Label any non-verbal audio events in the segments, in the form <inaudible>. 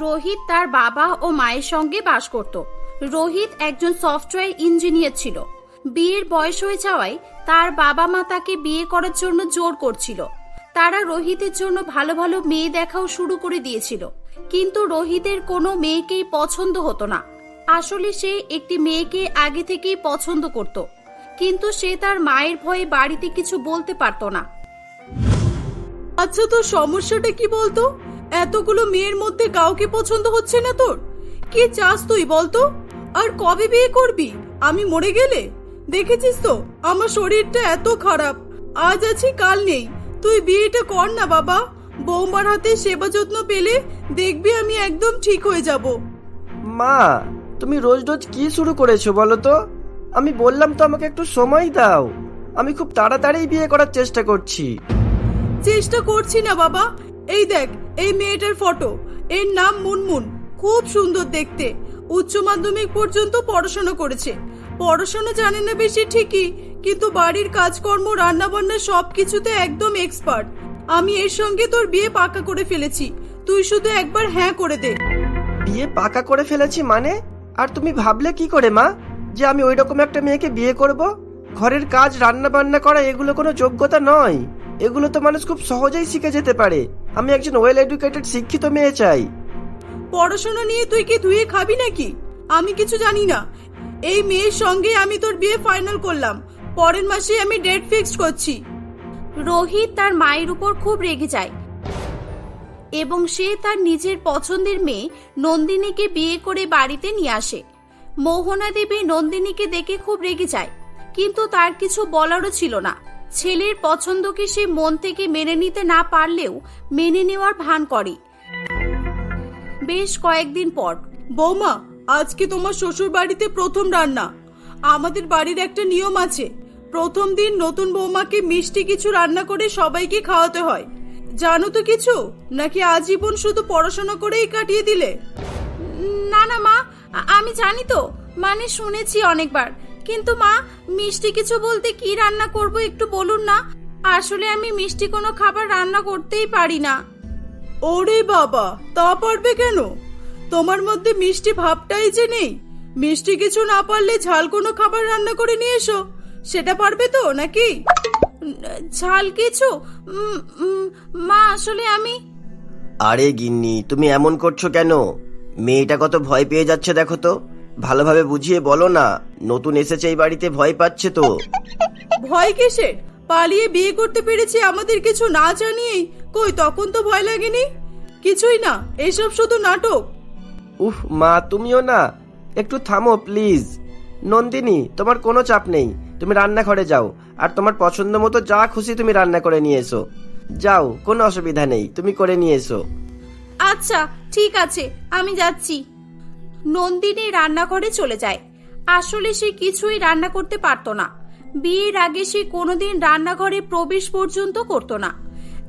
রোহিত তার বাবা ও মায়ের সঙ্গে বাস করত। রোহিত একজন সফটওয়্যার ইঞ্জিনিয়ার ছিল। বিয়ের বয়স হয়ে যাওয়ায় তার বাবা মা তাকে বিয়ে করার জন্য জোর করছিল। তারা রোহিতের জন্য ভালো ভালো মেয়ে দেখাও শুরু করে দিয়েছিল। কিন্তু রোহিতের কোনো মেয়েকেই পছন্দ হতো না। আসলে সে একটি মেয়েকে আগে থেকেই পছন্দ করত। কিন্তু সে তার মায়ের ভয়ে বাড়িতে কিছু বলতে পারতো না। আচ্ছা তো সমস্যাটা কি বলতো? এতগুলো মেয়ের মধ্যে কাউকে পছন্দ হচ্ছে না তোর? কি চাস তুই বলতো আর কবে বিয়ে করবি? আমি মরে গেলে? দেখেছিস তো আমার শরীরটা এত খারাপ। আজ আছি কাল নেই। তুই বিয়েটা কর না বাবা। বৌমার হাতে সেবা যত্ন পেলে দেখবি আমি একদম ঠিক হয়ে যাব। মা তুমি রোজ রোজ কি শুরু করেছ বলো তো? আমি বললাম তো আমাকে একটু সময় দাও। আমি খুব তাড়াতাড়ি বিয়ে করার চেষ্টা করছি। চেষ্টা করছি না বাবা। এই দেখ, এই মেয়েটার ফটো এর নাম মুনমুন। খুব সুন্দর দেখতে। উচ্চ মাধ্যমিক পর্যন্ত পড়াশোনা করেছে। পড়াশোনা জানে না বেশি ঠিকই, কিন্তু বাড়ির কাজকর্ম রান্না বান্না সবকিছুতে একদম এক্সপার্ট আমি এর সঙ্গে তোর বিয়ে পাকা করে ফেলেছি। তুই শুধু একবার হ্যাঁ করে দে। বিয়ে পাকা করে ফেলেছি মানে? আর তুমি ভাবলে কি করে, মা? যে আমি ওই রকম একটা মেয়েকে বিয়ে করব? ঘরের কাজ রান্না বান্না করা, এগুলো কোনো যোগ্যতা নয়। এগুলো তো মানুষ খুব সহজেই শিখে যেতে পারে। আমি একজন ওয়েল এডুকেটেড শিক্ষিত মেয়ে চাই। পড়াশোনা নিয়ে তুই কি ধুয়ে খাবি নাকি? আমি কিছু জানি না। এই মেয়ের সঙ্গে আমি তোর বিয়ে ফাইনাল করলাম। পরের মাসে আমি ডেট ফিক্সড করছি। রোহিত তার মায়ের উপর খুব রেগে যায়। এবং সে তার নিজের পছন্দের মেয়ে নন্দিনীকে বিয়ে করে বাড়িতে নিয়ে আসে। মোহনা দেবী নন্দিনীকে দেখে খুব রেগে যায়। কিন্তু তার কিছু বলারও ছিল না। ছেলের পছন্দকে সে মন থেকে মেনে নিতে না পারলেও মেনে নেওয়ার ভান করে। বেশ কয়েকদিন পর, বৌমা, আজকে তোমার শ্বশুর বাড়িতে প্রথম রান্না। আমাদের বাড়ির একটা নিয়ম আছে। প্রথম দিন নতুন বৌমাকে মিষ্টি কিছু রান্না করে সবাইকে খাওয়াতে হয়। জানো তো কিছু? নাকি আজীবন শুধু পড়াশোনা করেই কাটিয়ে দিলে? না না, মা আমি জানি তো। মানে শুনেছি অনেকবার। কিন্তু মা মিষ্টি কিছু বলতে কি রান্না করব একটু বলুন না? আসলে আমি মিষ্টি কোনো খাবার রান্না করতেই পারি না। ওরে বাবা তা পারবে কেন? তোমার মধ্যে মিষ্টি ভাবটাই যে নেই। মিষ্টি কিছু না পারলে ঝাল কোনো খাবার রান্না করে নিয়ে এসো। সেটা পারবে তো নাকি? ঝাল কিছু? মা আসলে আমি আরে গিন্নি তুমি এমন করছ কেন? মেয়েটা কত ভয় পেয়ে যাচ্ছে দেখো তো। ভালোভাবে বুঝিয়ে বলো না নতুন এসেছে এই বাড়িতে ভয় পাচ্ছে তো। ভয় কিসের পালিয়ে বিয়ে করতে পেরেছি আমাদের কিছু না জানিয়েই। কই তখন তো ভয় লাগেনি? কিছুই না এসব শুধু নাটক। উফ মা তুমিও না। একটু থামো প্লিজ। নন্দিনী তোমার কোনো চাপ নেই। তুমি রান্নাঘরে যাও আর তোমার পছন্দ মতো যা খুশি তুমি রান্না করে নিয়ে এসো। যাও কোনো অসুবিধা নেই তুমি করে নিয়ে এসো। আচ্ছা ঠিক আছে আমি যাচ্ছি। নন্দিনী রান্নাঘরে চলে যায়। আসলে সে কিছুই রান্না করতে পারতো না। বিয়ের আগে সে কোনোদিন রান্নাঘরে প্রবেশ পর্যন্ত করতো না।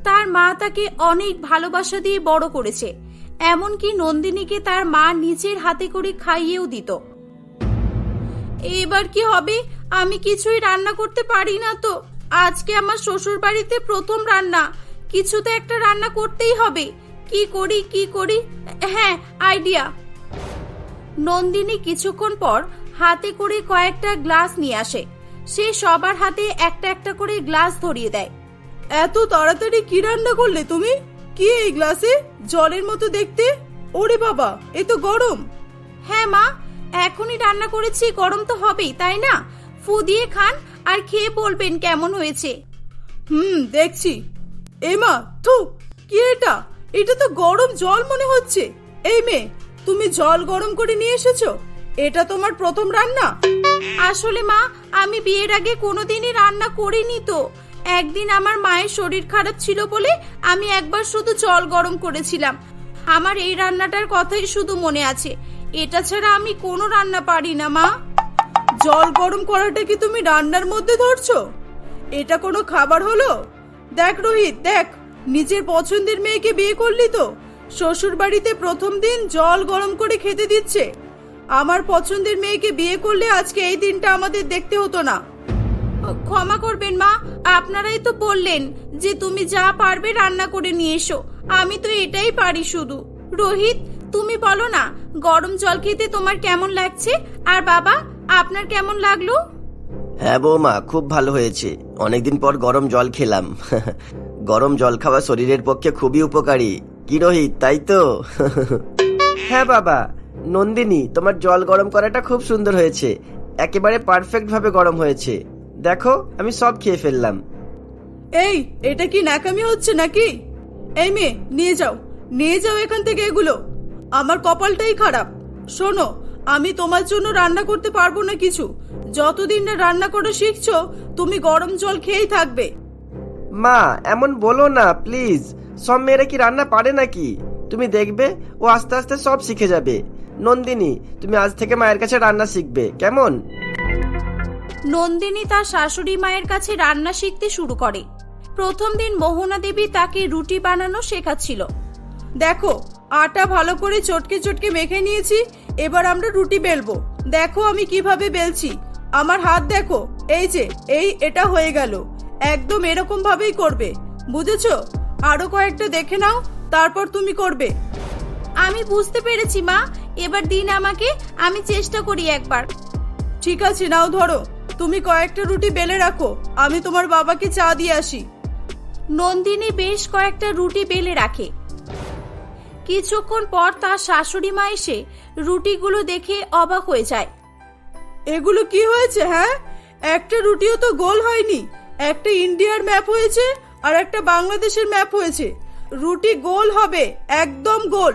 তার মা তাকে অনেক ভালোবাসা দিয়ে বড় করেছে। এমনকি নন্দিনীকে তার মা নিজের হাতে করে খাইয়েও দিত। এবার কি হবে? আমি কিছুই রান্না করতে পারি না তো। আজকে আমার শ্বশুর বাড়িতে প্রথম রান্না। কিছু তো একটা রান্না করতেই হবে। কি করি কি করি? হ্যাঁ আইডিয়া নন্দিনী কিছুক্ষণ পর হাতে করে কয়েকটা গ্লাস নিয়ে আসে। সে সবার হাতে একটা একটা করে গ্লাস ধরিয়ে দেয়। এত তাড়াতাড়ি কি রান্না করলে তুমি? কি এই গ্লাসে? জলের মতো দেখতে? ওরে বাবা এ তো গরম। হ্যাঁ মা এখনই রান্না করেছি গরম তো হবেই তাই না? ফু দিয়ে খান আর খেয়ে বলবেন কেমন হয়েছে। হুম দেখছি। এমা থু কি এটা? এটা তো গরম জল মনে হচ্ছে। এই মেয়ে তুমি জল গরম করে নিয়ে এসেছ? এটা তোমার প্রথম রান্না? আসলে মা আমি বিয়ের আগে কোনোদিনই রান্না করিনি তো। একদিন আমার মায়ের শরীর খারাপ ছিল বলে আমি একবার শুধু জল গরম করেছিলাম। আমার এই রান্নাটার কথাই শুধু মনে আছে। এটা ছাড়া আমি কোনো রান্না পারি না মা। জল গরম করাটা কি তুমি রান্নার মধ্যে ধরছো? এটা কোনো খাবার হলো? দেখ রোহিত দেখ। নিজের পছন্দের মেয়েকে বিয়ে করলি তো? শ্বশুর বাড়িতে প্রথম দিন জল গরম করে খেতে দিচ্ছে। আমার পছন্দের মেয়েকে বিয়ে করলে আজকে এই দিনটা আমাদের দেখতে হতো না। ক্ষমা করবেন মা, আপনারাই তো বললেন যে তুমি যা পারবে রান্না করে নিয়ে এসো। আমি তো এটাই পারি শুধু। রোহিত, তুমি বলো না, গরম জল খেতে তোমার কেমন লাগছে? আর বাবা, আপনার কেমন লাগল? হ্যাঁ বৌমা, খুব ভালো হয়েছে। অনেকদিন পর গরম জল খেলাম। <laughs> গরম জল খাওয়া শরীরের পক্ষে খুবই উপকারী। কি রোহিত তাই তো? হ্যাঁ বাবা নন্দিনী তোমার জল গরম করাটা খুব সুন্দর হয়েছে। একেবারে পারফেক্ট ভাবে গরম হয়েছে। দেখো আমি সব খেয়ে ফেললাম। এই এটা কি নাকামি হচ্ছে নাকি? এই মেয়ে নিয়ে যাও। নিয়ে যাও এখান থেকে এগুলো। আমার কপালটাই খারাপ। শোনো আমি তোমার জন্য রান্না করতে পারব না কিছু। যতদিন না রান্না করে শিখছো তুমি গরম জল খেয়েই থাকবে। মা এমন বলো না প্লিজ। সব মেয়েরা কি রান্না পারে নাকি? তুমি দেখবে, ও আস্তে আস্তে সব শিখে যাবে। নন্দিনী, তুমি আজ থেকে মায়ের কাছে রান্না শিখবে, কেমন? নন্দিনী তার শাশুড়ি মায়ের কাছে রান্না শিখতে শুরু করে। প্রথম দিন মোহনা দেবী তাকে রুটি বানানো শেখাচ্ছিল। দেখো, আটা ভালো করে চটকে চটকে মেখে নিয়েছি, এবার আমরা রুটি বেলবো। দেখো আমি কীভাবে বেলছি। আমার হাত দেখো, এই যে, এই এটা হয়ে গেল। একদম এরকম ভাবেই করবে। বুঝেছ? আরও কয়েকটা দেখে নাও, তারপর তুমি করবে। আমি বুঝতে পেরেছি, মা। এবার দিন আমাকে, আমি চেষ্টা করি একবার। ঠিক আছে, নাও ধরো। তুমি কয়েকটা রুটি বেলে রাখো। আমি তোমার বাবাকে চা দিয়ে আসি। নন্দিনী বেশ কয়েকটা রুটি বেলে রাখে। কিছুক্ষণ পর তার শাশুড়ি মা এসে রুটিগুলো দেখে অবাক হয়ে যায়। এগুলো কি হয়েছে হ্যাঁ? একটা রুটিও তো গোল হয়নি। একটা ইন্ডিয়ার ম্যাপ হয়েছে। আর একটা বাংলাদেশের ম্যাপ হয়েছে। রুটি গোল হবে একদম গোল।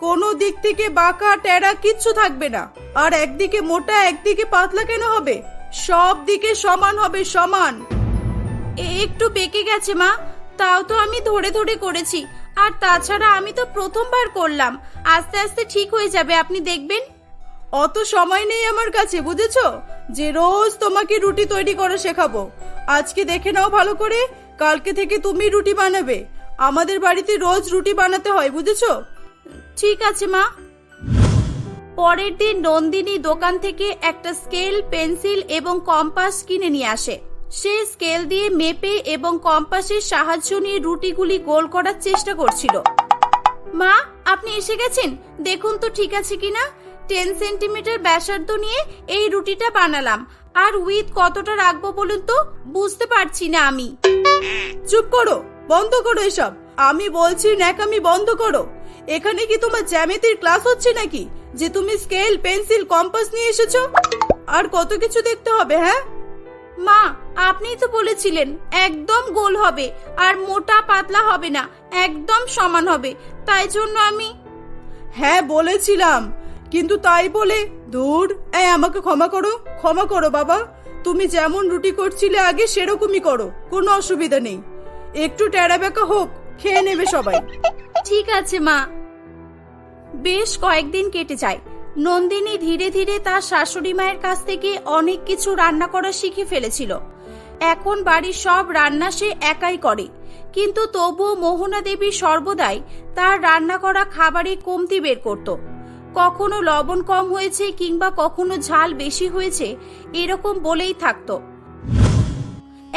কোনো দিক থেকে বাঁকা টেরা কিচ্ছু থাকবে না। আর একদিকে মোটা একদিকে পাতলা কেন হবে? সব দিকে সমান হবে সমান। একটু বেঁকে গেছে মা। তাও তো আমি ধরে ধরে করেছি। আর তাছাড়া আমি তো প্রথমবার করলাম। আস্তে আস্তে ঠিক হয়ে যাবে আপনি দেখবেন। অত সময় নেই আমার কাছে বুঝেছ? যে রোজ তোমাকে রুটি তৈরি করে শেখাবো। আজকে দেখে নাও ভালো করে। কালকে থেকে তুমি রুটি বানাবে। আমাদের বাড়িতে রোজ রুটি বানাতে হয়, বুঝেছ? ঠিক আছে, মা। পরের দিন নন্দিনী দোকান থেকে একটা স্কেল, পেন্সিল এবং কম্পাস কিনে নিয়ে আসে। সে স্কেল দিয়ে মেপে এবং কম্পাসের সাহায্য নিয়ে রুটিগুলি গোল করার চেষ্টা করছিল। মা, আপনি এসে গেছেন? দেখুন তো ঠিক আছে কিনা? টেন সেন্টিমিটার ব্যাসার্ধ নিয়ে এই রুটিটা বানালাম। আর উইথ কতটা রাখব বলুন তো? বুঝতে পারছি না আমি। চুপ করো বন্ধ করো এসব। আমি বলছি ন্যাকামি বন্ধ করো। এখানে কি তোমার জ্যামিতির ক্লাস হচ্ছে নাকি? যে তুমি স্কেল পেন্সিল কম্পাস নিয়ে এসেছ? আর কত কিছু দেখতে হবে হ্যাঁ? মা আপনিই তো বলেছিলেন একদম গোল হবে আর মোটা পাতলা হবে না একদম সমান হবে। তাই জন্য আমি হ্যাঁ বলেছিলাম। কিন্তু তাই বলে দূর এই আমাকে ক্ষমা করো ক্ষমা করো বাবা। তুমি যেমন রুটি করছিলে আগে সেরকমই করো, কোনো অসুবিধা নেই। একটু টেরা বেঁকা হোক, খেয়ে নেবে সবাই। ঠিক আছে, মা। বেশ কয়েকদিন কেটে যায়। নন্দিনী ধীরে ধীরে তার শাশুড়ি মায়ের কাছ থেকে অনেক কিছু রান্না করা শিখে ফেলেছিল। এখন বাড়ির সব রান্না সে একাই করে। কিন্তু তবুও মোহনা দেবী সর্বদাই তার রান্না করা খাবারে কমতি বের করত। কখনো লবণ কম হয়েছে কিংবা কখনো ঝাল বেশি হয়েছে, এরকম বলেই থাকতো।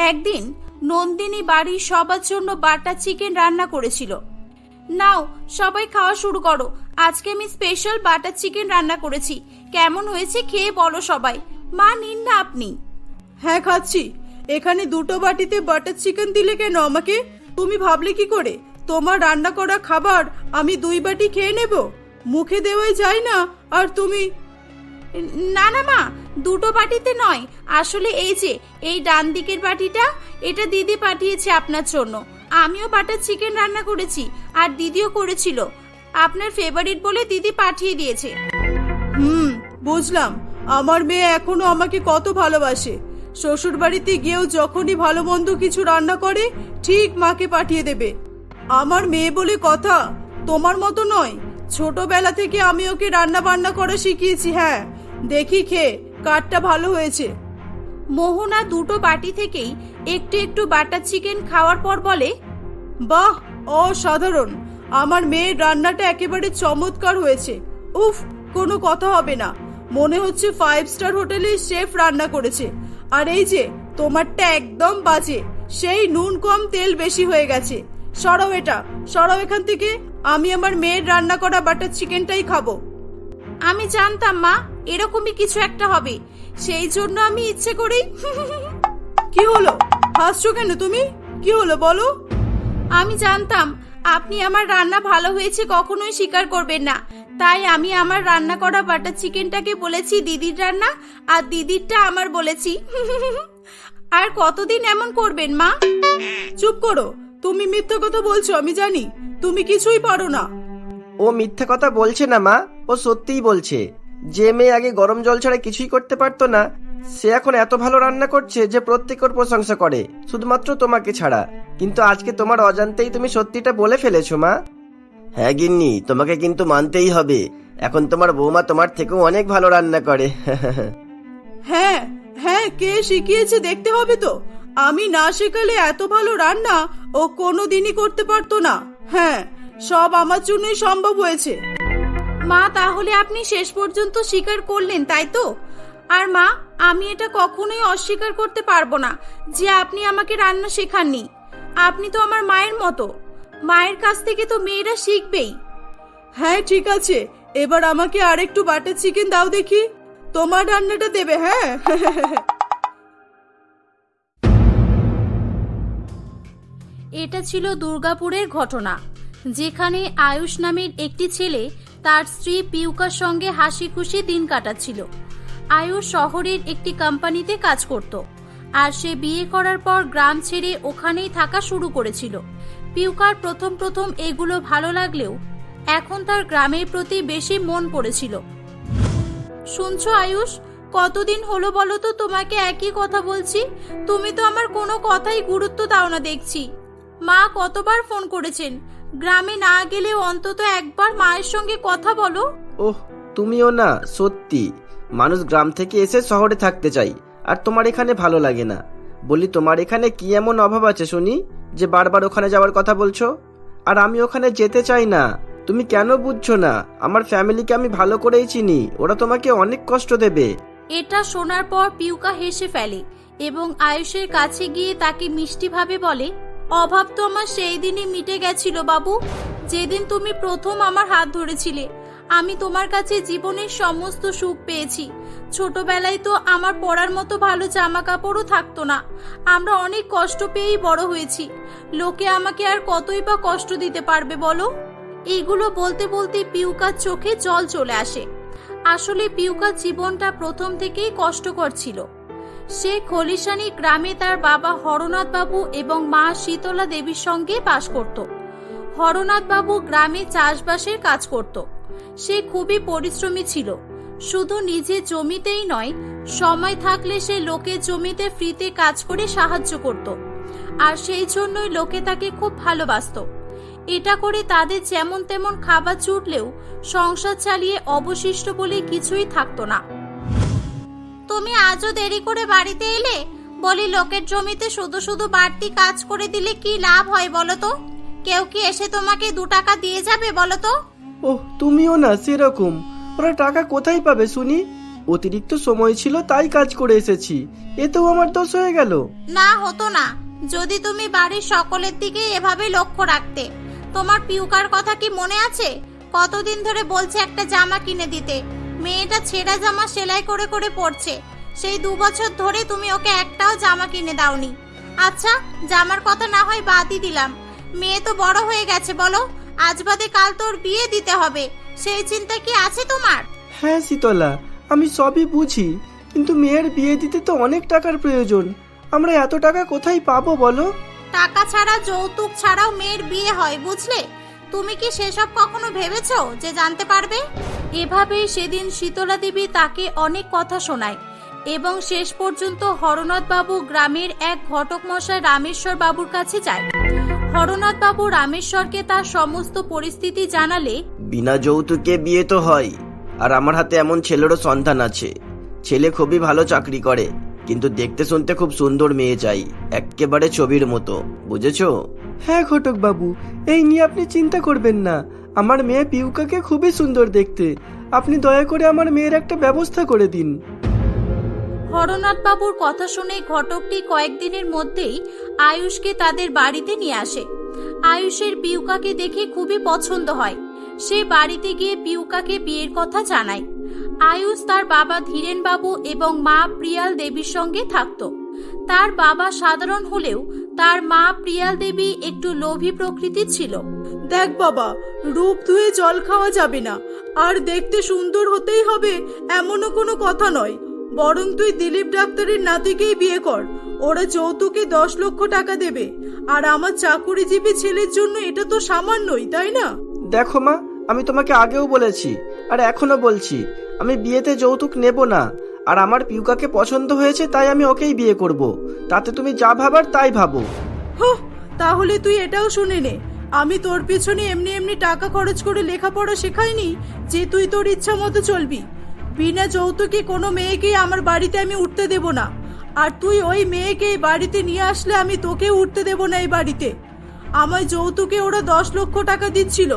একদিন নন্দিনী বাড়ির সবার জন্য বাটার চিকেন রান্না করেছিল। নাও, সবাই খাওয়া শুরু করো। আজকে আমি স্পেশাল বাটার চিকেন রান্না করেছি। কেমন হয়েছে খেয়ে বলো সবাই। মা, নিন না আপনি। হ্যাঁ খাচ্ছি। এখানে দুটো বাটিতে বাটার চিকেন দিলে কেন আমাকে? তুমি ভাবলে কি করে? তোমার রান্না করা খাবার আমি দুই বাটি খেয়ে নেব? মুখে দেওয়াই যায় না, আর তুমি না না, মা, দুটো বাটিতে নয়। আসলে এই যে, এই ডান দিকের বাটিটা, এটা দিদি পাঠিয়েছে আপনার জন্য। আমিও বাটার চিকেন রান্না করেছি, আর দিদিও করেছিল। আপনার ফেভারিট বলে দিদি পাঠিয়ে দিয়েছে। হুম, বুঝলাম। আমার মেয়ে এখনও আমাকে কত ভালোবাসে। শ্বশুর বাড়িতে গিয়েও যখনই ভালো মন্দ কিছু রান্না করে, ঠিক মাকে পাঠিয়ে দেবে। আমার মেয়ে বলে কথা তোমার মতো নয়। ছোটবেলা থেকে আমি ওকে রান্না বান্না করা শিখিয়েছি হ্যাঁ। দেখি খেয়ে কাঠটা ভালো হয়েছে। মোহনা দুটো বাটি থেকেই একটু একটু বাটার চিকেন খাওয়ার পর বলে বাহ অসাধারণ। আমার মেয়ের রান্নাটা একেবারে চমৎকার হয়েছে। উফ কোনো কথা হবে না। মনে হচ্ছে ফাইভ স্টার হোটেলে শেফ রান্না করেছে। আর এই যে তোমারটা একদম বাজে। সেই নুন কম তেল বেশি হয়ে গেছে। সরাও এটা সরাও এখান থেকে। আমি আমার মেয়ের রান্না করা বাটার চিকেনটাই খাব। আমি জানতাম মা এরকমই কিছু একটা হবে। সেই জন্য আমি ইচ্ছে করেই <laughs> কি হলো? হাসছো কেন তুমি? কি হলো বলো? আমি জানতাম আপনি আমার রান্না ভালো হয়েছে কখনোই স্বীকার করবেন না। তাই আমি আমার রান্না করা বাটার চিকেনটাকে বলেছি দিদির রান্না আর দিদিরটা আমার বলেছি। <laughs> আর কতদিন এমন করবেন মা? চুপ করো। তুমি মিথ্যা কথা বলছো আমি জানি। তুমি কিছুই পারো না। ও মিথ্যে কথা বলছে না মা। ও সত্যিই বলছে। যে মেয়ে আগে গরম জল ছাড়া কিছুই করতে পারতো না সে এখন এত ভালো রান্না করছে যে প্রত্যেকের প্রশংসা করে শুধুমাত্র তোমাকে ছাড়া। কিন্তু আজকে তোমার অজান্তেই তুমি সত্যিটা বলে ফেলেছো মা। হ্যাঁ গিন্নি তোমাকে কিন্তু মানতেই হবে। এখন তোমার বৌমা তোমার থেকেও অনেক ভালো রান্না করে। <laughs> হ্যাঁ হ্যাঁ কে শিখিয়েছে দেখতে হবে তো। আমি না শেখালে এত ভালো রান্না ও কোনোদিনই করতে পারতো না। হ্যাঁ সব আমার জন্যই সম্ভব হয়েছে। মা তাহলে আপনি শেষ পর্যন্ত স্বীকার করলেন তাই তো? আর মা আমি এটা কখনোই অস্বীকার করতে পারব না যে আপনি আমাকে রান্না শেখাননি। আপনি তো আমার মায়ের মতো। মায়ের কাছ থেকে তো মেয়েরা শিখবেই। হ্যাঁ ঠিক আছে। এবার আমাকে আরেকটু বাটার চিকেন দাও দেখি। তোমার রান্নাটা দেবে হ্যাঁ? <laughs> এটা ছিল দুর্গাপুরের ঘটনা, যেখানে আয়ুষ নামের একটি ছেলে তার স্ত্রী পিউকার সঙ্গে হাসি খুশি দিন কাটাচ্ছিল। আয়ুষ শহরের একটি কোম্পানিতে কাজ করত, আর সে বিয়ে করার পর গ্রাম ছেড়ে ওখানেই থাকা শুরু করেছিল। পিউকার প্রথম প্রথম এগুলো ভালো লাগলেও এখন তার গ্রামের প্রতি বেশি মন পড়েছিল। শুনছো আয়ুষ, কতদিন হলো বলো তো তোমাকে একই কথা বলছি? তুমি তো আমার কোনো কথাই গুরুত্ব দাও না দেখছি। মা কতবার ফোন করেছেন? গ্রামে না গেলে অন্তত একবার মায়ের সঙ্গে কথা বলো। ওহ তুমিও না সত্যি। মানুষ গ্রাম থেকে এসে শহরে থাকতে চাই আর তোমার এখানে ভালো লাগে না। বলি তোমার এখানে কি এমন অভাব আছে শুনি? যে বারবার ওখানে যাওয়ার কথা বলছো? আর আমি ওখানে যেতে চাই না। তুমি কেন বুঝছ না? আমার ফ্যামিলিকে আমি ভালো করেই চিনি। ওরা তোমাকে অনেক কষ্ট দেবে। এটা শোনার পর পিউকা হেসে ফেলে এবং আয়ুষের কাছে গিয়ে তাকে মিষ্টিভাবে বলে অভাব তো আমার সেই দিনই মিটে গেছিল, বাবু। যেদিন তুমি প্রথম আমার হাত ধরেছিলে, আমি তোমার কাছে জীবনের সমস্ত সুখ পেয়েছি। ছোটবেলায় তো আমার পড়ার মতো ভালো জামা কাপড়ও থাকতো না। আমরা অনেক কষ্ট পেয়েই বড় হয়েছি। লোকে আমাকে আর কতই বা কষ্ট দিতে পারবে, বলো? এইগুলো বলতে বলতে পিউকার চোখে জল চলে আসে। আসলে পিউকার জীবনটা প্রথম থেকেই কষ্টকর ছিল। সে খলিশানি গ্রামে তার বাবা হরনাথ বাবু এবং মা শীতলা দেবীর সঙ্গে বাস করত। হরনাথ বাবু গ্রামে চাষবাসের কাজ করত। সে খুবই পরিশ্রমী ছিল। শুধু নিজে জমিতেই নয়, সময় থাকলে সে লোকের জমিতে ফ্রিতে কাজ করে সাহায্য করত। আর সেই জন্যই লোকে তাকে খুব ভালোবাসতো। এটা করে তাদের যেমন তেমন খাবার জুটলেও সংসার চালিয়ে অবশিষ্ট বলে কিছুই থাকতো না। তুমি আজও দেরি করে বাড়িতে এলে? বলি লোকের জমিতে শুধু শুধু বাড়তি কাজ করে দিলে কি লাভ হয় বলো তো? কেউ কি এসে তোমাকে দু টাকা দিয়ে যাবে বলো তো? ওহ তুমিও না সেরকম। ওরা টাকা কোথায় পাবে শুনি? অতিরিক্ত সময় ছিল তাই কাজ করে এসেছি। এতেও আমার দোষ হয়ে গেল। না হতো না। যদি তুমি বাড়ির সকলের দিকে এভাবে লক্ষ্য রাখতে তোমার পিউকার কথা কি মনে আছে? কতদিন ধরে বলছে একটা জামা কিনে দিতে। মেয়েটা ছেঁড়া জামা সেলাই করে করে পরছে। সেই দু বছর ধরে তুমি ওকে একটাও জামা কিনে দাওনি। আচ্ছা জামার কথা না হয় বাদই দিলাম। মেয়ে তো বড় হয়ে গেছে বলো। আজ বাদে কাল তোর বিয়ে দিতে হবে। সেই চিন্তা কি আছে তোমার? হ্যাঁ শীতলা আমি সবই বুঝি। কিন্তু মেয়ের বিয়ে দিতে তো অনেক টাকার প্রয়োজন। আমরা এত টাকা কোথায় পাবো বলো? টাকা ছাড়া যৌতুক ছাড়াও মেয়ের বিয়ে হয় বুঝলে? তুমি কি সেসব কখনো ভেবেছো যে জানতে পারবে? এভাবেই সেদিন শীতলা দেবী তাকে অনেক কথা শোনায় এবং শেষ পর্যন্ত হরনাথ বাবু গ্রামের এক ঘটক মশাই রামেশ্বর বাবুর কাছে যায়। হরনাথ বাবু রামেশ্বরকে তার সমস্ত পরিস্থিতি জানালে, বিনা যৌতুকে বিয়ে তো হয়, আর আমার হাতে এমন ছেলেরও সন্তান আছে। ছেলে খুবই ভালো চাকরি করে, কিন্তু দেখতে শুনতে খুব সুন্দর মেয়ে চাই একেবারে ছবির মতো, বুঝেছ? হ্যাঁ ঘটক বাবু, এই নিয়ে আপনি চিন্তা করবেন না। আমার মেয়ে পিউকাকে খুবই সুন্দর দেখতে। আপনি দয়া করে আমার মেয়ের একটা ব্যবস্থা করে দিন। হরনাথ বাবুর কথা শুনে ঘটকটি কয়েকদিনের মধ্যেই আয়ুষকে তাদের বাড়িতে নিয়ে আসে। আয়ুষের পিউকাকে দেখে খুবই পছন্দ হয়। সে বাড়িতে গিয়ে পিউকাকে বিয়ের কথা জানায়। আয়ুষ তার বাবা ধীরেন বাবু এবং মা প্রিয়াল দেবীর সঙ্গে থাকত। তার বাবা সাধারণ হলেও তার মা প্রিয়াল দেবী একটু লোভী প্রকৃতির ছিল। দেখ বাবা রূপ ধুয়ে জল খাওয়া যাবে না। আর দেখতে সুন্দর হতেই হবে এমনও কোনো কথা নয়। বরং তুই দিলীপ ডাক্তারের নাতিকেই বিয়ে কর। ওরা যৌতুকে দশ লক্ষ টাকা দেবে। আর আমার চাকুরিজীবী ছেলের জন্য এটা তো সামান্যই তাই না? দেখো মা আমি তোমাকে আগেও বলেছি আর এখনও বলছি আমি বিয়েতে যৌতুক নেব না। আর আমার পিউকাকে পছন্দ হয়েছে, তাই আমি ওকেই বিয়ে করব। তাতে তুমি যা ভাবার, তাই ভাবো। তাহলে তুই এটাও শুনে নে। আমি তোর পিছনে এমনি এমনি টাকা খরচ করে লেখাপড়া শেখাইনি যে তুই তোর ইচ্ছা মতো চলবি। বিনা যৌতুকে কোনো মেয়েকেই আমার বাড়িতে আমি উঠতে দেব না। আর তুই ওই মেয়েকে বাড়িতে নিয়ে আসলে আমি তোকেও উঠতে দেব না এই বাড়িতে। আমায় যৌতুকে ওরা দশ লক্ষ টাকা দিচ্ছিল।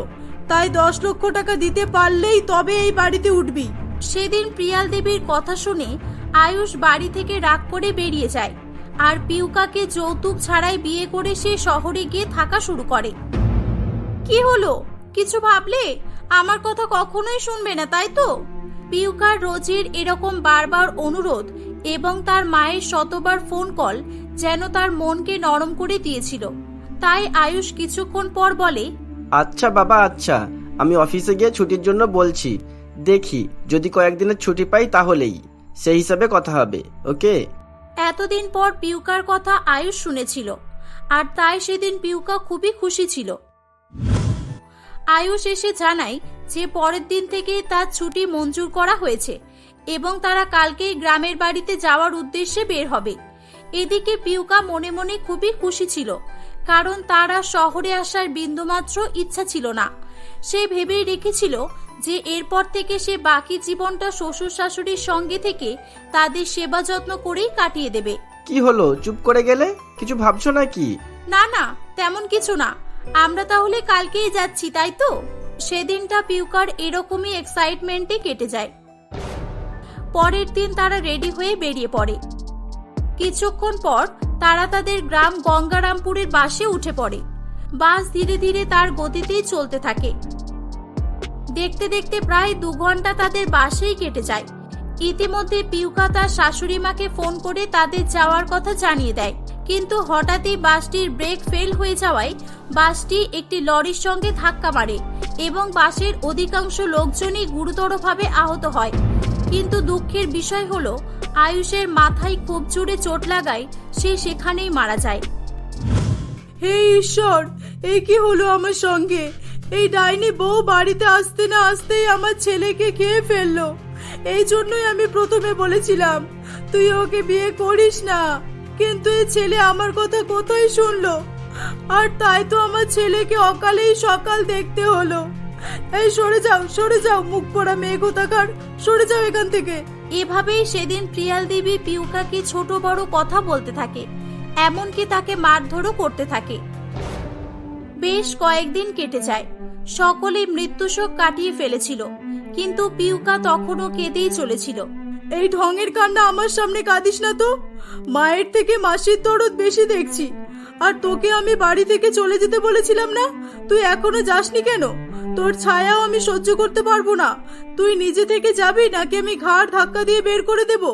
তাই দশ লক্ষ টাকা দিতে পারলেই তবে এই বাড়িতে উঠবি। সেদিন প্রিয়াল দেবীর কথা শুনে আয়ুষ বাড়ি থেকে রাগ করে বেরিয়ে যায়। আর পিউকাকে যৌতুক ছাড়াই বিয়ে করে সে শহরে গিয়ে থাকা শুরু করে। কি হলো? কিছু ভাবলে? আমার কথা কখনোই শুনবে না, তাই তো? পিউকার রোজের এরকম বারবার অনুরোধ এবং তার মায়ের শতবার ফোন কল যেন তার মনকে নরম করে দিয়েছিল। তাই আয়ুষ কিছুক্ষণ পর বলে আচ্ছা বাবা আচ্ছা। আমি অফিসে গিয়ে ছুটির জন্য বলছি। দেখি, যদি কয়েকদিনের ছুটি পাই তাহলেই। সেই হিসাবে কথা হবে, ওকে? এতদিন পর পিউকার কথা আয়ুষ শুনেছিল, আর তাই সেদিন পিউকা খুবই খুশি ছিল। আয়ুষ এসে জানায় যে পরের দিন থেকে তার ছুটি মঞ্জুর করা হয়েছে এবং তারা কালকেই গ্রামের বাড়িতে যাওয়ার উদ্দেশ্যে বের হবে। এদিকে পিউকা মনে মনে খুবই খুশি ছিল, কারণ তারা শহরে আসার বিন্দুমাত্র ইচ্ছা ছিল না। সে ভেবেই রেখেছিল যে এরপর থেকে সে বাকি জীবনটা শ্বশুর শাশুড়ির সঙ্গে থেকে তাদের সেবা যত্ন করেই কাটিয়ে দেবে। কি হলো? চুপ করে গেলে? কিছু ভাবছ নাকি? না না তেমন কিছু না। আমরা তাহলে কালকেই যাচ্ছি তাই তো? সেদিনটা পিউকার এরকমই এক্সাইটমেন্টে কেটে যায়। পরের দিন তারা রেডি হয়ে বেরিয়ে পড়ে। কিছুক্ষণ পর তারা তাদের গ্রাম গঙ্গারামপুরের বাসে উঠে পড়ে। বাস ধীরে ধীরে তার গতিতেই চলতে থাকে। দেখতে দেখতে প্রায় দু ঘণ্টা তাদের বাসেই কেটে যায়। ইতিমধ্যে পিউকা তার শাশুড়ি মাকে ফোন করে তাদের যাওয়ার কথা জানিয়ে দেয়। কিন্তু হঠাৎই বাসটির ব্রেক ফেল হয়ে যাওয়ায় বাসটি একটি লরির সঙ্গে ধাক্কা মারে এবং বাসের অধিকাংশ লোকজনই গুরুতরভাবে আহত হয়। কিন্তু দুঃখের বিষয় হলো, আয়ুষের মাথায় খুব জোরে চোট লাগায় সে সেখানেই মারা যায়। হে ঈশ্বর এই কি হলো আমার সঙ্গে? এই ডাইনি বউ বাড়িতে আসতে না আসতেই আমার ছেলেকে খেয়ে ফেলল। এই জন্যই আমি প্রথমে বলেছিলাম, তুই ওকে বিয়ে করিস না। কিন্তু এই ছেলে আমার কথা কোথায় শুনলো? আর তাই তো আমার ছেলেকে অকালেই সকাল দেখতে হলো। এই সরে যাও সরে যাও, মুখ পড়া মেয়ে কোথাকার। সরে যাও এখান থেকে। এভাবেই সেদিন প্রিয়াল দেবী পিউকাকে ছোট বড় কথা বলতে থাকে। এমনকি তাকে মারধরও করতে থাকে। বেশ কয়েকদিন কেটে যায়। সকলে মৃত্যুশোক কাটিয়ে ফেলেছিল, কিন্তু পিউকা তখনও কেঁদেই চলেছিল। এই ঢঙের কান্না আমার সামনে কাঁদিস না তো? মায়ের থেকে মাসির দরদ বেশি দেখছি। আর তোকে আমি বাড়ি থেকে চলে যেতে বলেছিলাম না? তুই এখনও যাসনি কেন? তোর ছায়াও আমি সহ্য করতে পারব না। তুই নিজে থেকে যাবি নাকি আমি ঘাড় ধাক্কা দিয়ে বের করে দেব?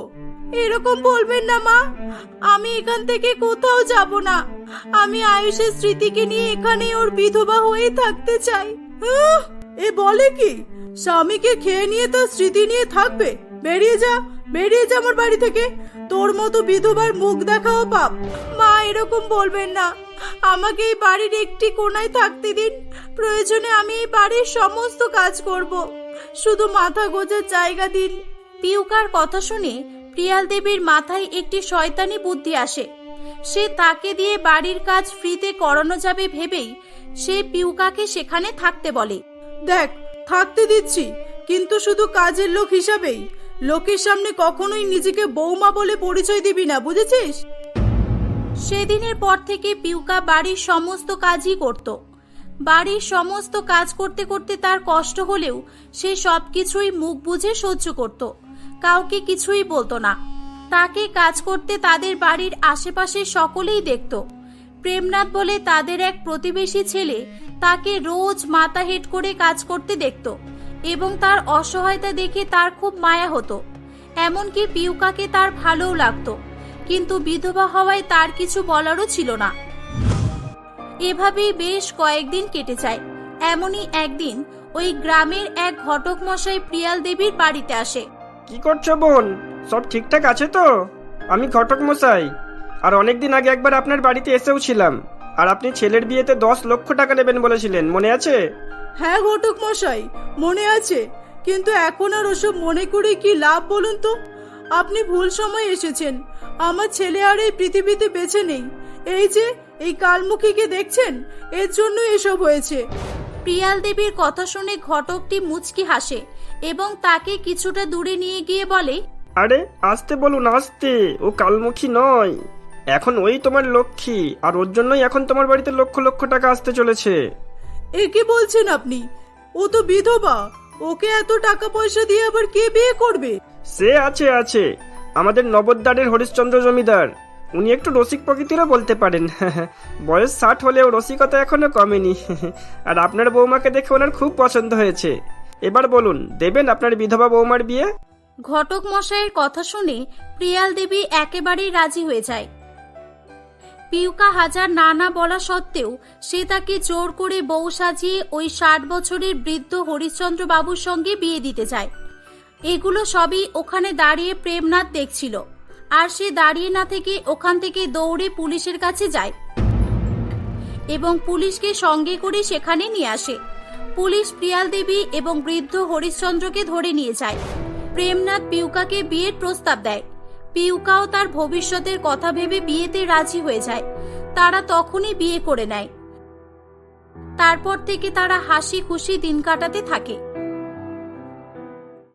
এরকম বলবেন না, মা। আমি এখান থেকে কোথাও যাব না। আমি আয়ুষের স্মৃতিকে নিয়ে এখানে ওর বিধবা হয়েই থাকতে চাই। এ বলে কি? স্বামীকে খেয়ে নিয়ে তার স্মৃতি নিয়ে থাকবে। বেরিয়ে যা বেরিয়ে যা আমার বাড়ি থেকে। তোর মতো বিধবার মুখ দেখাও পাপ। মা, এরকম বলবেন না। আমাকে এই বাড়ির একটি কোনায় থাকতে দিন। প্রয়োজনে আমি এই বাড়ির সমস্ত কাজ করব। শুধু মাথা গোজার জায়গা দিন। পিউকার কথা শুনে প্রিয়াল দেবীর মাথায় একটি শয়তানি বুদ্ধি আসে। সে তাকে দিয়ে বাড়ির কাজ ফ্রিতে করানো যাবে ভেবেই সে পিউকাকে সেখানে থাকতে বলে। দেখ থাকতে দিচ্ছি কিন্তু শুধু কাজের লোক হিসাবেই। লোকের সামনে কখনোই নিজেকে বৌমা বলে পরিচয় দিবি না বুঝেছিস? সেদিনের পর থেকে পিউকা বাড়ির সমস্ত কাজই করত। বাড়ির সমস্ত কাজ করতে করতে তার কষ্ট হলেও সে সবকিছুই মুখ বুঝে সহ্য করত। কাউকে কিছুই বলতো না। তাকে কাজ করতে তাদের বাড়ির আশেপাশে সকলেই দেখত। প্রেমনাথ বলে তাদের এক প্রতিবেশী ছেলে তাকে রোজ মাথা হেট করে কাজ করতে দেখত এবং তার অসহায়তা দেখে তার খুব মায়া হতো। এমনকি পিউকাকে তার ভালোও লাগতো, কিন্তু বিধবা হওয়ায় তার কিছু বলারও ছিল না। এভাবেই বেশ কয়েকদিন কেটে যায়। এমনই একদিন ওই গ্রামের এক ঘটক মশাই প্রিয়াল দেবীর বাড়িতে আসে। কি করছ বোন? সব ঠিকঠাক আছে তো? আমি ঘটক মশাই। আর অনেকদিন আগে একবার আপনার বাড়িতে এসেও ছিলাম। আর আপনি ছেলের বিয়েতে দশ লক্ষ টাকা নেবেন বলেছিলেন, মনে আছে? হ্যাঁ ঘটক মশাই, মনে আছে। কিন্তু এখন আর ওসব মনে করে কি লাভ বলুন তো? আপনি ভুল সময় এসেছেন। আমার ছেলে আর এই পৃথিবীতে বেঁচে নেই। এই যে, এই কালমুখীকে দেখছেন? এর জন্য এসব হয়েছে। প্রিয়াল দেবীর কথা শুনে ঘটকটি মুচকি হাসে এবং তাকে কিছুটা দূরে নিয়ে গিয়ে বলে আরে আসতে বলুন আসতে। ও কালমুখী নয়। এখন ওই তোমার লক্ষ্মী আর ওর জন্যই এখন তোমার বাড়িতে লক্ষ লক্ষ টাকা আসতে চলেছে। এ কি বলছেন আপনি? ও তো বিধবা। ওকে এত টাকা পয়সা দিয়ে আবার কে বিয়ে করবে? সে আছে আছে। আমাদের নবদ্বারের হরিশ্চন্দ্র জমিদার। উনি একটু রসিক প্রকৃতিরও বলতে পারেন। <laughs> বয়স ষাট হলেও রসিকতা এখনও কমেনি। <laughs> আর আপনার বৌমাকে দেখে ওনার খুব পছন্দ হয়েছে। এবার বলুন, দেবেন আপনার বিধবা বৌমার বিয়ে? ঘটক মশাইয়ের কথা শুনে প্রিয়াল দেবী একেবারেই রাজি হয়ে যায়। পিউকা হাজার না না বলা সত্ত্বেও সে তাকে জোর করে বউ সাজিয়ে ওই ষাট বছরের বৃদ্ধ হরিশ্চন্দ্র বাবুর সঙ্গে বিয়ে দিতে যায় এগুলো সবই ওখানে দাঁড়িয়ে প্রেমনাথ দেখছিল। আর সে দাঁড়িয়ে না থেকে ওখান থেকে দৌড়ে পুলিশের কাছে যায় এবং পুলিশকে সঙ্গে করে সেখানে নিয়ে আসে। পুলিশ প্রিয়াল দেবী এবং বৃদ্ধ হরিশ্চন্দ্রকে ধরে নিয়ে যায়। প্রেমনাথ পিউকাকে বিয়ের প্রস্তাব দেয়। পিউকাও তার ভবিষ্যতের কথা ভেবে বিয়েতে রাজি হয়ে যায়। তারা তখনই বিয়ে করে নেয়। তারপর থেকে তারা হাসি খুশি দিন কাটাতে থাকে।